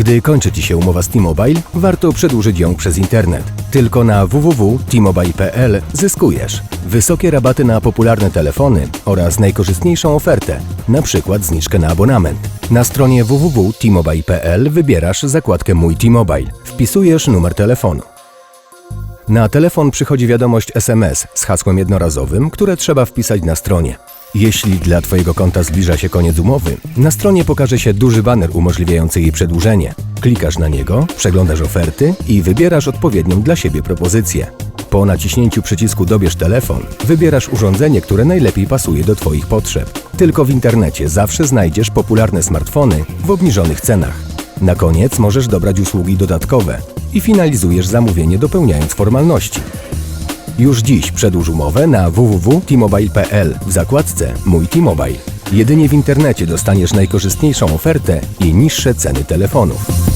Gdy kończy Ci się umowa z T-Mobile, warto przedłużyć ją przez internet. Tylko na www.tmobile.pl zyskujesz wysokie rabaty na popularne telefony oraz najkorzystniejszą ofertę, przykład zniżkę na abonament. Na stronie www.tmobile.pl wybierasz zakładkę Mój T-Mobile, wpisujesz numer telefonu. Na telefon przychodzi wiadomość SMS z hasłem jednorazowym, które trzeba wpisać na stronie. Jeśli dla Twojego konta zbliża się koniec umowy, na stronie pokaże się duży baner umożliwiający jej przedłużenie. Klikasz na niego, przeglądasz oferty i wybierasz odpowiednią dla siebie propozycję. Po naciśnięciu przycisku Dobierz telefon, wybierasz urządzenie, które najlepiej pasuje do Twoich potrzeb. Tylko w internecie zawsze znajdziesz popularne smartfony w obniżonych cenach. Na koniec możesz dobrać usługi dodatkowe i finalizujesz zamówienie dopełniając formalności. Już dziś przedłuż umowę na www.tmobile.pl w zakładce Mój T-Mobile. Jedynie w internecie dostaniesz najkorzystniejszą ofertę i niższe ceny telefonów.